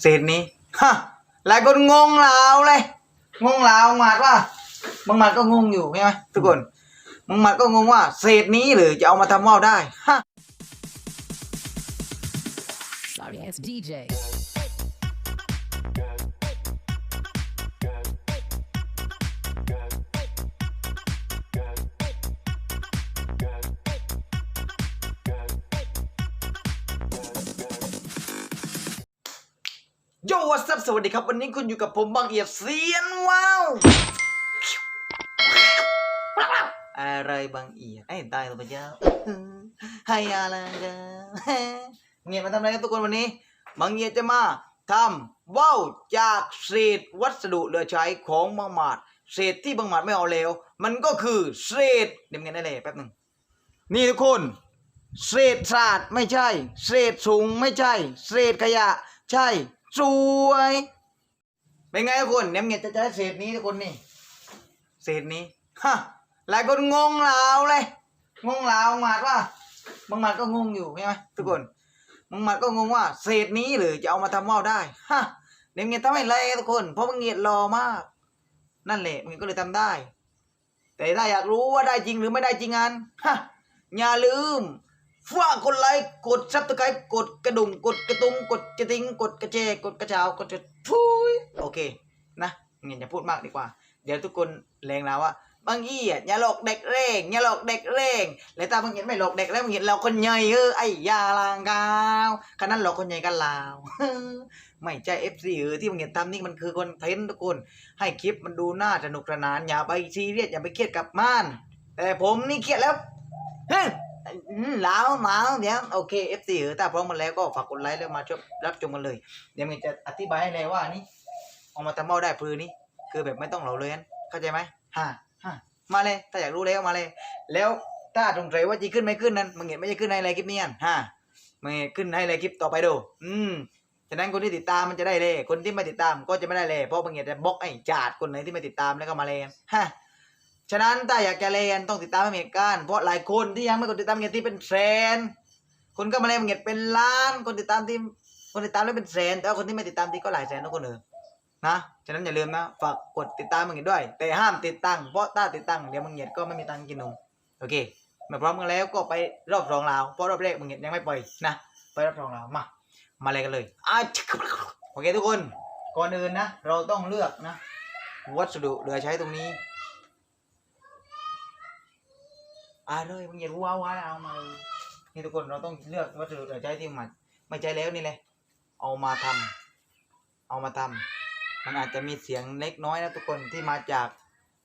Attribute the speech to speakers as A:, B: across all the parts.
A: เศษนี้ฮะหลายคนงงเหลาเลย งงเหลาหมาดว่าบางหมัดก็งงอยู่ใช่ไหมทุกคนบางหมัดก็งงว่าเศษนี้หรือจะเอามาทำว่าวได้ฮะ
B: Sorry ass DJ.
A: โยวัสสวัสดีครับ วันนี้คุณอยู่กับผมบางเอียดเซียนว้าวอะไรบางเอียดไอ้ตายแล้วพระเจ้าให้อะไรกันเงียบมาทำอะไรกันทุกคนวันนี้ บางเอียดจะมาทำว่าวจากเศษวัสดุเหลือใช้ของบางหมาดเศษที่บางหมาดไม่เอาแล้ว มันก็คือเศษเดี๋ยวเงินได้เลยแป๊บหนึ่งนี่ทุกคนเศษศาสาดไม่ใช่ เศษสูงไม่ใช่ เศษขยะ ใช่ สวยเป็นไงทุกคนเนี่ยเงียจะจะได้เศษนี้ทุกคนนี่เศษนี้ฮะหลายคนงงเหลาเลยงงเหลาหมาดว่าบางหมัดก็งงอยู่ใช่ไหมทุกคนบางหมัดก็งงว่า เศษนี้หรือจะเอามาทำว่าวได้ฮะเนี่ยเงียทำให้ไรทุกคน เพราะบางเงียรอมาก นั่นแหละมันก็เลยทำได้ แต่ถ้าอยากรู้ว่าได้จริงหรือไม่ได้จริงอันฮะอย่าลืม ฝากกดไลค์กดซับสไครต์กดกระดุมกดกระตุงกดกระติงกดกระเจกดกระเช้ากดกระพุยโอเคนะเงี้ยอย่าพูดมากดีกว่า เดี๋ยวทุกคนแรงแล้วว่าบางอี้อะอย่าหลอกเด็กเร่งอย่าหลอกเด็กเร่งแล้วตาบางเห็นไม่หลอกเด็กแล้วบางเห็นเราคนใหญ่เออไอ้ยาลางกาวขนาดหลอกคนใหญ่กันลาวไม่ใช่เอฟซีเออที่บางเห็นทำนี่มันคือคอนเทนต์ทุกคน ให้คลิปมันดูน่าสนุกสนานอย่าไปซีเรียสอย่าไปเครียดกับมันแต่ผมนี่เครียดแล้วเฮ้ ยอืมแล้วมาเดี๋ยวโอเค FC เออถ้าพร้อมมาแล้วก็ฝากกดไลค์แล้วมาชมรับชมกันเลย เดี๋ยวมันจะอธิบายให้เลยว่านี่เอามาทำเมาได้พือนี่คือแบบไม่ต้องเหลาเลยนเข้าใจไหมฮ่าฮ่ามาเลย ถ้าอยากรู้แล้วมาเลย แล้วถ้าสงสัยว่าจะขึ้นไม่ขึ้นนั้นมึงเห็นไม่จะขึ้นในอะไรคลิปนี้อันฮ่ามึงเห็นขึ้นให้อะไรคลิปต่อไปดูอืมฉะนั้นคนที่ติดตามมันจะได้เลย คนที่ไม่ติดตามก็จะไม่ได้เลยเพราะมึงเห็นจะบล็อกไอ้จาดคนไหนที่ไม่ติดตามแล้วก็มาเลยฮ่า ฉะนั้นถ้าอยากจะเรียนต้องติดตามให้เมียกันเพราะหลายคนที่ยังไม่กดติดตามเงียที่เป็นแสนคนก็มาเรียนเงียเป็นล้านคนติดตามที่คนติดตามแล้วเป็นแสนแต่ว่าคนที่ไม่ติดตามที่ก็หลายแสนทุกคนเลยนะฉะนั้นอย่าลืมนะฝากกดติดตามมึงเงียด้วย แต่ห้ามติดตั้งเพราะถ้าติดตั้งเดี๋ยวมึงเงียก็ไม่มีตังค์กินนมโอเคมาพร้อมกันแล้วก็ไปรอบรองราวเพราะรอบแรกมึงเงียยังไม่ปล่อยนะไปรอบรองราวมามาเลยกันเลยอะโอเคทุกคนก่อนอื่นนะ เราต้องเลือกนะ วัสดุเหลือใช้ตรงนี้ อ่าเลยมึงอย่ารู้ว่าว่าเอามาเลยนี่ทุกคนเราต้องเลือกวัสดุเหลือใช้ที่มันไม่ใช่แล้วนี่เลยเอามาทำเอามาทำมันอาจจะมีเสียงเล็กน้อยนะทุกคนที่มาจาก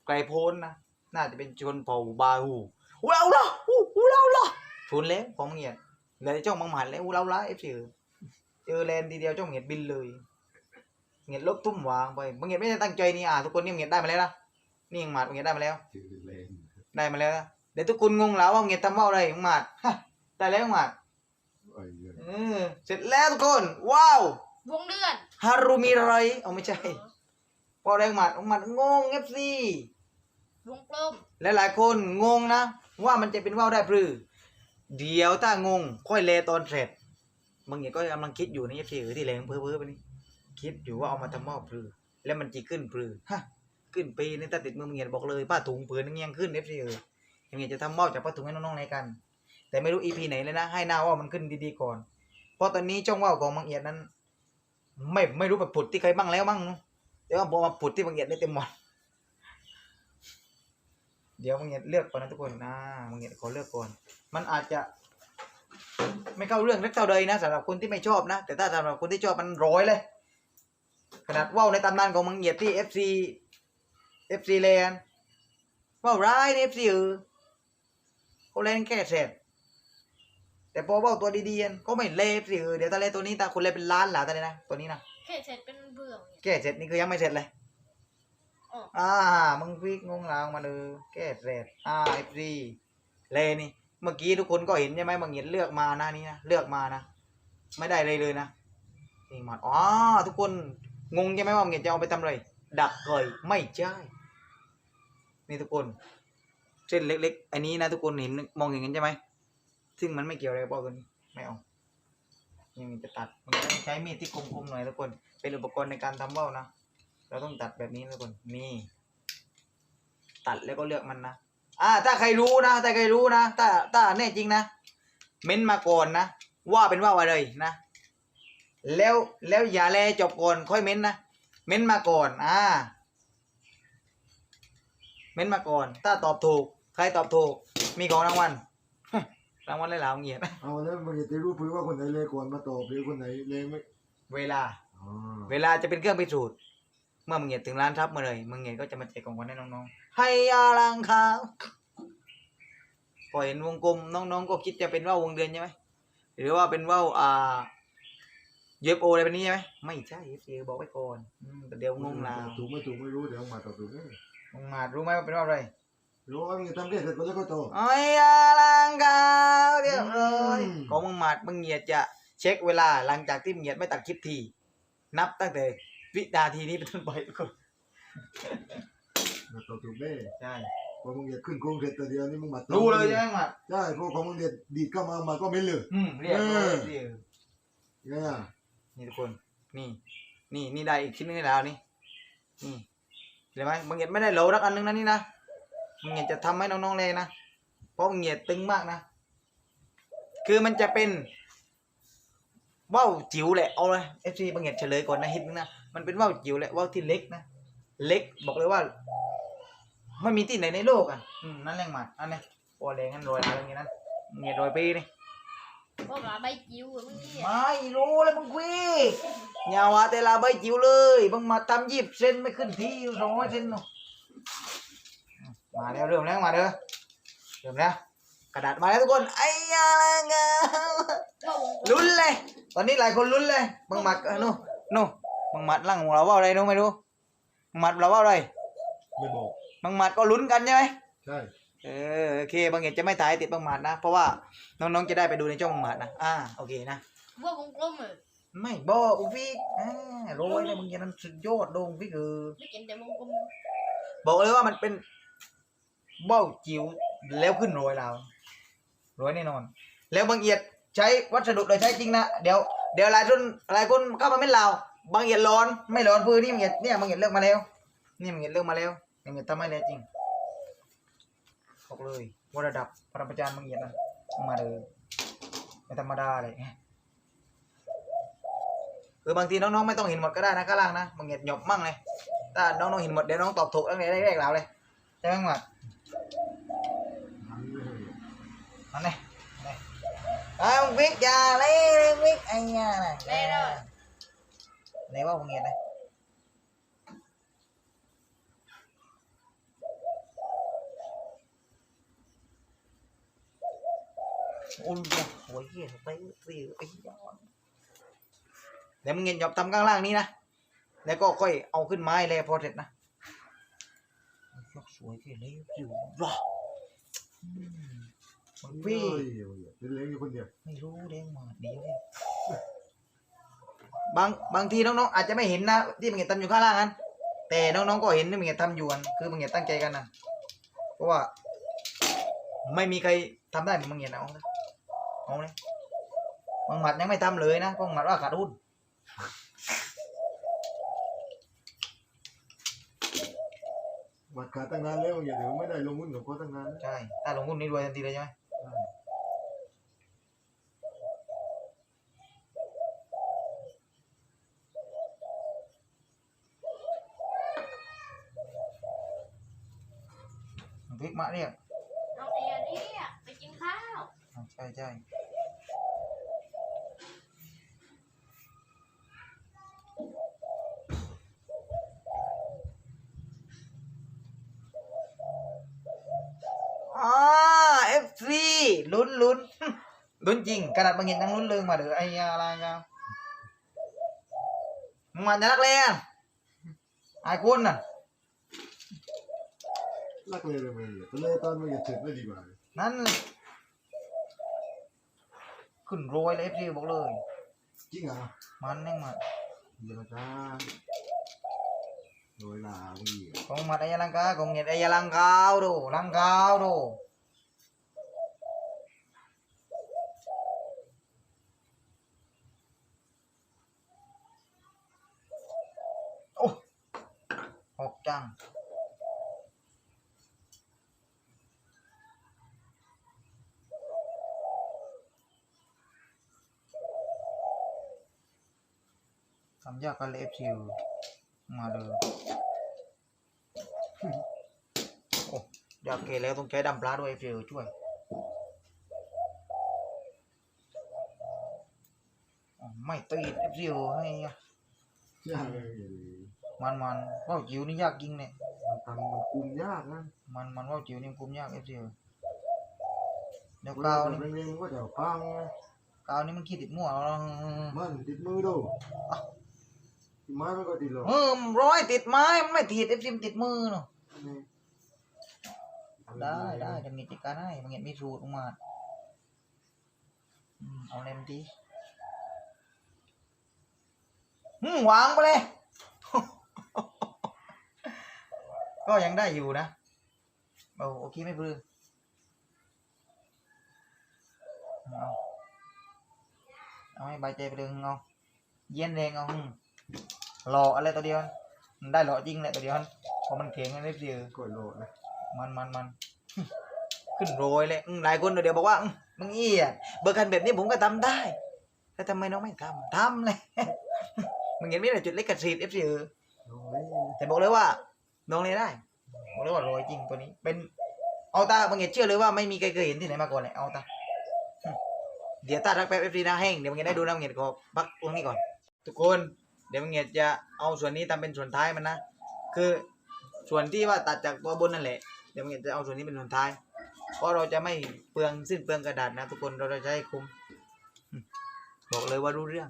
A: ไกลโพ้นนะน่าจะเป็นชนเผ่าบาฮูอู้เราละอู้อู้เราละชุนแล้วของมึงเนี่ยเหลือแต่จ้องมังหมันแล้วอู้เราละเอฟซีเจอแลนด์ทีเดียวจ้องเงียดบินเลยเงียดลบทุ่มวางไปมึงเงียดไม่ได้ตั้งใจนี่อะทุกคนนี่มึงเงียดได้มาแล้วนะนี่ยังหมัดมึงเงียดได้มาแล้ว
C: ชื่อเล่น
A: ได้มาแล้วนะ เดี๋ยวทุกคนงงแล้วว่าเงียทำว่าอะไรของหมัดฮะได้แล้วของหมัด
C: ไอ้เหี้ย
A: เออเสร็จแล้วทุกคน ว้าว
D: วงเลือด
A: ฮารุมิไรเอาไม่ใช่ว่าอะไรของหมัดของหมัดงงเอฟซี
D: วงกลม
A: และหลายคนงงนะ ว่ามันจะเป็นว่าวได้ปรือ เดี๋ยวถ้างง ค่อยเลตอนเสร็จบางอย่างก็กำลังคิดอยู่นะเอฟซีเออที่แรงเพ้อๆไปนี่คิดอยู่ว่าเอามาทำว่าวปรือ แล้วมันจะขึ้นปรือฮะขึ้นปีนี่ถ้าติดมือมึงเงียบอกเลยป้าถุงปืนนึงยังขึ้นเอฟซีเออ ยังไงจะทำว่าวจากผ้าถุงให้น้องๆในกัน แต่ไม่รู้อีพีไหนเลยนะ ให้หน้าว่าวมันขึ้นดีๆก่อน เพราะตอนนี้จ้องว่าวของบางเอียดนั้น ไม่ไม่รู้ไปผุดที่ใครบ้างแล้วมั้งเดี๋ยวพอมาผุดที่บางเอียดได้เต็มหมดเดี๋ยวบางเอียดเลือกก่อนนะทุกคนนะบางเอียดขอเลือกก่อน มันอาจจะ ไม่เข้าเรื่องเล็กเท่าใดนะสำหรับคนที่ไม่ชอบนะ แต่ถ้าสำหรับคนที่ชอบมันร้อยเลย ขนาดว่าวในตำนานของบางเอียดที่ FC FC แลนด์ว่าวร้ายใน FC เออ เขาเล่นแค่เสร็จแต่พอว่าตัวดีๆอันก็ไม่เล่สิเออเดี๋ยวถ้าเล่นตัวนี้ตาคุณเล่นเป็นล้านหลาตาเลยนะตัวนี้นะ
D: เห็ดเสร็จเป็นเบื่องเนี่ย
A: แก้เสร็จนี่คือยังไม่เสร็จเลย
D: อ๋อ
A: อ่ามึงฟิกงงลางมาเลยแก้เสร็จอ่าเอฟซีเล่นี่ เมื่อกี้ทุกคนก็เห็นใช่ไหมบางเห็นเลือกมานะนี่นะเลือกมานะไม่ได้เลยเลยนะนี่มาอ๋อทุกคนงงใช่ไหมว่าบางเห็นจะเอาไปทำอะไรดักเกยไม่ใช่นี่ทุกคน เส้นเล็กๆ อันนี้นะทุกคนเห็นมองอย่างนั้นใช่ไหม ซึ่งมันไม่เกี่ยวอะไรกับเป้าตัวนี้ ไม่เอานี่มันจะตัดใช้มีดที่คมๆหน่อยทุกคน เป็นอุปกรณ์ในการทำว่านะ เราต้องตัดแบบนี้ทุกคนนี่ ตัดแล้วก็เลือกมันนะ อ่า ถ้าใครรู้นะ ถ้าใครรู้นะ ถ้า ถ้าแน่จริงนะ เม้นมาก่อนนะ ว่าเป็นว่าอะไรนะ แล้ว แล้วอย่าแลจบก่อนค่อยเม้นนะ เม้นมาก่อน อ่า เม้นมาก่อน ถ้าตอบถูก ใครตอบถูก มีของรางวัล รางวัลเลยเหลาเงียบ
C: เอาแล้วมันจะรู้พื้นว่าคนไหนเลยก่อนมาตอบหรือคนไหนเลยไม่
A: เวลา
C: อ๋อ
A: เวลาจะเป็นเครื่องพิสูจน์ เมื่อมึงเหยียดถึงร้านทับมาเลยมึงเหยียดก็จะมาแจกของขวัญให้น้องๆ ให้อาลังคาวพอเห็นวงกลมน้องๆ ก็คิดจะเป็นว่าววงเดือนใช่ไหม หรือว่าเป็นว่าวอ่าเย็บโออะไรแบบนี้ใช่ไหม ไม่ใช่เอฟบอกไว้ก่อนอืมแต่เดี๋ยวงงลาว
C: ถูกไม่ถูกไม่รู้เดี๋ยวมาตอบถูกไหม
A: มึงมารู้ไหมว่าเป็นว่าวอะไร
C: รู้ว่ามึงจะทำเรื่องเสร็จก็แล้วก็ตอบ
A: ให้อาลังคาวเรียบร้อย
C: อืม
A: ของมึงหมาดมึงเหยียดจะเช็คเวลาหลังจากที่มึงเหยียดไม่ตัดคลิปที นับตั้งแต่วินาทีนี้เป็นต้นไปทุกคน
C: มาตอบถูกได้
A: ใช่
C: พอมึงเดียดขึ้นโค้งเสร็จแต่เดียวนี่มึงมาตอบ
A: รู้เลยใช่ไหมหมัด
C: ใช่พวกของมึงเดียดดีดเข้ามามาก็ไม่เหลือ
A: อืมเรียบร้อย
C: เออ
A: เรียบ
C: เนี่ย
A: นี่ทุกคนนี่นี่นี่ได้อีกชิ้นนึงแล้วนี่นี่เห็นไหมบางเหยียดไม่ได้โหลรักอันนึงนะนี่นะ บางเหยียดจะทำให้น้องๆเลยนะ เพราะบางเหยียดตึงมากนะ คือมันจะเป็นว่าวจิ๋วแหละเอาเลยเอฟซีบางเหยียดเฉลยก่อนนะฮิตนึงนะ มันเป็นว่าวจิ๋วแหละว่าวที่เล็กนะ เล็กบอกเลยว่า ไม่มีที่ไหนในโลกอะอืมนั่นแรงหมัดอันนี้โอ้แรงงั้นรอยอะไรอย่างงี้นั้นเหยียดรอยปีนี่
D: พวกเราใบจิ๋วอะมึงนี่
A: ไม่รู้เลยมึงคุยอย่าว่าแต่ลาใบจิ๋วเลยมึงมาทำยีบเส้นไม่ขึ้นที่สองร้อยเส้นเนาะ มาแล้วเริ่มแล้วมาเด้อเริ่มแล้วกระดาษมาแล้วทุกคนไอ้ยาละงา
D: ก็วงกลม
A: ลุ้นเลย ตอนนี้หลายคนลุ้นเลยบังหมัดเออนู่นนู่นบังหมัดลั่งของเราว่าอะไรนู้นไม่รู้บังหมัดเราว่าอะไร
C: ไม่บอก
A: บังหมัดก็ลุ้นกันใช่ไหม
C: ใช่
A: เออโอเคบางเห็นจะไม่ถ่ายติดบังหมัดนะ เพราะว่าน้องๆจะได้ไปดูในช่องบังหมัดนะอ่าโอเคนะ
D: พวกวงกลมเออ
A: ไม่บอกอุ้งพี่อ่าโรยเลยมึงอยันนั้นสุดยอดโดงพี่คือ
D: ไม่เห็นแต่วงกลม
A: บอกเลยว่ามันเป็น เบ้าจิ๋วแล้วขึ้นโรยเราโรยแน่นอน แล้วบางเอียดใช้วัสดุโดยใช้จริงนะเดี๋ยวเดี๋ยวหลายคนหลายคนเข้ามาไม่เราบางเอียดร้อนไม่ร้อนพื้นนี่บางเอียดเนี่ยบางเอียดเลือกมาแล้วนี่บางเอียดเลือกมาแล้วบางเอียดทำให้แล้วจริงบอกเลยว่าระดับปรมาจารย์บางเอียดนะมาเลยไม่ธรรมดาเลยคือบางทีน้องๆไม่ต้องเห็นหมดก็ได้นะข้างล่างนะบางเงียดหยบมั่งเลยถ้าน้องๆเห็นหมดเดี๋ยวน้องตอบถูกตั้งแต่แรกๆแล้วเลยใช่ไหมหมัด
C: อันนี้ไม่ใช่
A: นั่นไงนี่ไอ้มึงวิกอยาเลยวิกไอ้ยาน่ะ
D: เล่เลย
A: ไหนว่าบางเงียดนะโอ้ยโอ้ยเหี้ยไปสิไอ้ยอนเดี๋ยวมึงเงียดหยบทำข้างล่างนี้นะแล้วก็ค่อยเอาขึ้นไม้เลยพอเสร็จนะยกสวยที่เลยอยู่รออืมมัน
C: เฮ้
A: พี่
C: ยเป็นเลี้ยงอยู่คนเดียว
A: ไม่รู้เด้งมาเดียวเลยบางบางทีน้องๆอาจจะไม่เห็นนะที่มึงเห็นทำอยู่ข้างล่างนั้นแต่น้องๆก็เห็นที่มึงเห็นทำอยู่กันคือมึงเห็นตั้งใจกันนะเพราะว่า ไม่มีใครทำได้เหมือนมึงเห็นนะเอาเลยเอาเลยบางหมัดยังไม่ทำเลยนะเพราะบางหมัดว่าขาดทุน
C: วัดขาตั้งนานแล้วอย่าเดี๋ยวไม่ได้ลงหุ้นกับเขาตั้งนาน
A: ใช่ถ้าลงหุ้นนี่รวยทันทีเลยใช่ไหม พริกมาเรียก
D: เอาเอียนี่อะไปกินข้าว
A: อ่าใช่ใช่อ่าเอฟซีลุ้นลุ้น ลุ้นจริงกระดาษบางเห็นยังลุ้นเลยมาเด้อไอ้ยาอะไรกันมึงมันจะรักเลยอะไอ้คุณน่ะ
C: รักเลยเลยมึงไปเลยตอนมึงจะเสร็จไม่ดีกว่า
A: นั่นเลยขึ้นโรยเลยเอฟซีบอกเลย
C: จริงเหรอ
A: มันแน่งมา
C: เดี๋ยวจ้าโดยลามึงอีก
A: Con mặt đây lang cá, con nhiệt đây lang cao đồ, lang cao đồ. จังทำยากกันเลยเอฟซีมาเลยโอ้ยากเกแล้วต้องใช้ดำปลาด้วยเอฟซีช่วยไม่ตีเอฟซีให้
C: ยากเลย
A: มันมันว่าวจิ๋วนี่ยากจริงเนี่ย
C: มันทำมันคุมยากนะ
A: มันมันว่าวจิ๋วนี่คุมยากเอฟซีเดี๋ยว
C: เว
A: กา
C: ลาว
A: นี่
C: เร่งๆมันก็จะพังนะ
A: กาวนี่มันขี้ติดมั่วแล้ว
C: มันติดมือดูที่ไม้มันก็ติดหรอก
A: เออมันร้อยติดไม้มันไม่ติดเอฟซีมันติดมือเนาะ
C: นี่
A: ได้ได้จะมีจัดการให้มันเห็นมีสูตรออกมาอืมเอาเล่มดีอืมวางไปเลย ก็ยังได้อยู่นะเอาโอเคไม่ปลือเอาเอาให้ใบใจไปเลยเอาเย็นแรงเอาอืมหล่ออะไรตัวเดียวมันได้หล่อจริงแหละตัวเดียวเพราะมันเข็งมันไม่เสีย
C: กดโหลดนะ
A: มันมันมันขึ้นโรยเลยอืมหลายคนเดี๋ยวบอกว่าอืมมึงเอี้ยเบอร์กันแบบนี้ผมก็ทำได้แต่ทำไมน้องไม่ทำทำเลยมึงเห็นไหมล่ะจุดเล็กกระสีเอฟซีเออ
C: โอ้ย
A: แต่บอกเลยว่า น้องเลยได้บอกเลยว่าโรยจริงตัวนี้ เป็นเอาตาบางเห็นเชื่อเลยว่าไม่มีใครเคยเห็นที่ไหนมาก่อนเลยเอาตาอืมเดี๋ยวตาทักแป๊บเอฟซีนะแห้งเดี๋ยวมึงจะได้ดูนะมึงเห็นก็พักตรงนี้ก่อน ทุกคนเดี๋ยวมึงเห็นจะเอาส่วนนี้ทำเป็นส่วนท้ายมันนะคือส่วนที่ว่าตัดจากตัวบนนั่นแหละเดี๋ยวมึงจะเอาส่วนนี้เป็นส่วนท้าย เพราะเราจะไม่เปลืองสิ้นเปลืองกระดาษนะ ทุกคนเราจะใช้คุ้มอืมบอกเลยว่ารู้เรื่อง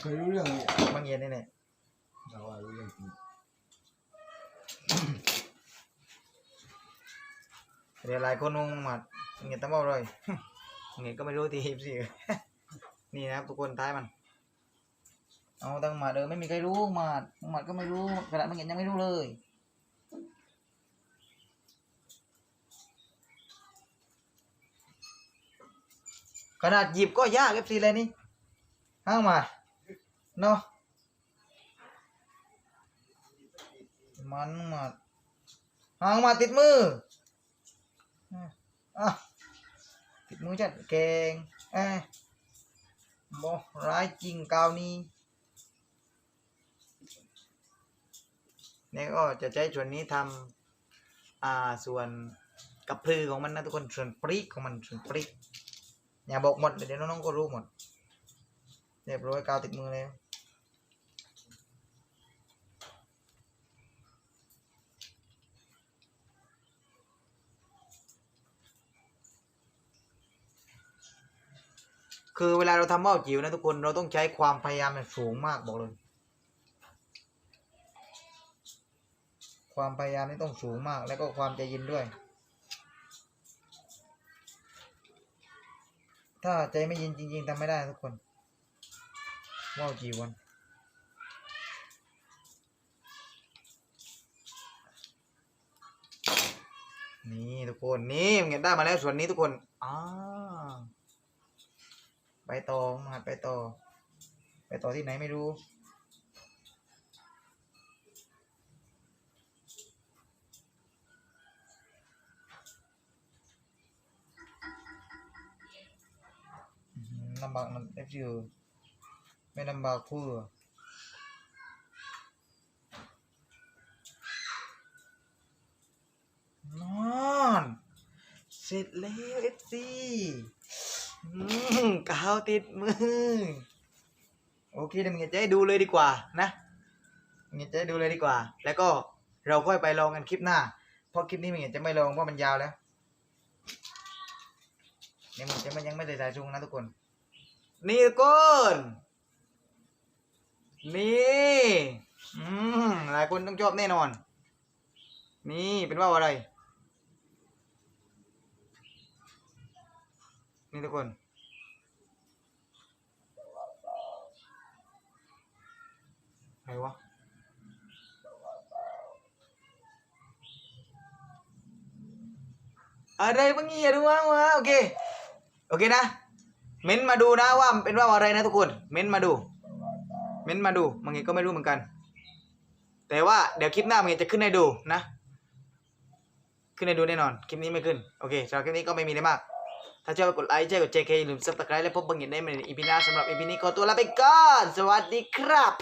C: เคยรู้เรื่องนี้
A: บางเย็นนี่แหละ
C: เราว่ารู้เรื่องจริง
A: เดี๋ยวหลายคนงงมาบางเย็นต้งบอเลยบางเย็นก็ไม่รู้ทีมสินี่นะครับทุกคนท้ายมัน เอาตั้งมาเดิมไม่มีใครรู้มามาก็ไม่รู้กระดาษบางเย็นยังไม่รู้เลยขนาดหยิบก็ยากเอฟซีเลยนี่ห้างมาเนาะ มันมาหางมาติดมืออะติดมือจัดเก่งเอ้ยบอร้ายจริงกาวนี้เนี่ยก็จะใช้ส่วนนี้ทำอ่าส่วนกับพือของมันนะทุกคนส่วนปริกของมันส่วนปริกอย่าบอกหมดเดี๋ยวน้องๆก็รู้หมดเรียบร้อยกาวติดมือแล้ว คือเวลาเราทำว่าวจิ๋วนะทุกคนเราต้องใช้ความพยายามอย่สูงมากบอกเลย ความพยายามนี่ต้องสูงมาก แล้วก็ความใจเย็นด้วย ถ้าใจไม่เย็นจริง ๆทำไม่ได้ทุกคนว่าวจีวันนี่ทุกคนนี่เห็นได้มาแล้วส่วนนี้ทุกคนอ่า ไปต่อมาหัดไปต่อ ไปต่อที่ไหนไม่รู้อื้อหือลำบากมันเอฟซีไม่ลำบากเพื่ออนอนเสร็จแล้วเอฟซี กาวติดมือ โอเคเดี๋ยวมึงจะให้ดูเลยดีกว่านะมึงจะให้ดูเลยดีกว่า แล้วก็เราค่อยไปลองกันคลิปหน้า เพราะคลิปนี้มึงจะไม่ลองเพราะมันยาวแล้วเนี่ยมันจะมันยังไม่ได้ถ่ายชุงนะทุกคน นี่ทุกคนนี่อืมหลายคนต้องชอบแน่นอน นี่เป็นว่าวอะไร นี่ทุกคนอะไรวะอะไรบางอย่างดูว่าวะโอเค โอเคนะ เม้นมาดูนะว่าเป็นว่าอะไรนะทุกคน เม้นมาดู เม้นมาดูบางเงียก็ไม่รู้เหมือนกัน แต่ว่าเดี๋ยวคลิปหน้าบางเงียจะขึ้นให้ดูนะ ขึ้นให้ดูแน่นอน คลิปนี้ไม่ขึ้น โอเคสำหรับคลิปนี้ก็ไม่มีอะไรมาก ถ้าชอบก็กดไลค์แชร์กดแชร์อย่าลืมซับสไครต์และพบบางเงียได้ใหม่ในอีพีหน้าสำหรับอีพีนี้ขอตัวลาไปก่อน สวัสดีครับ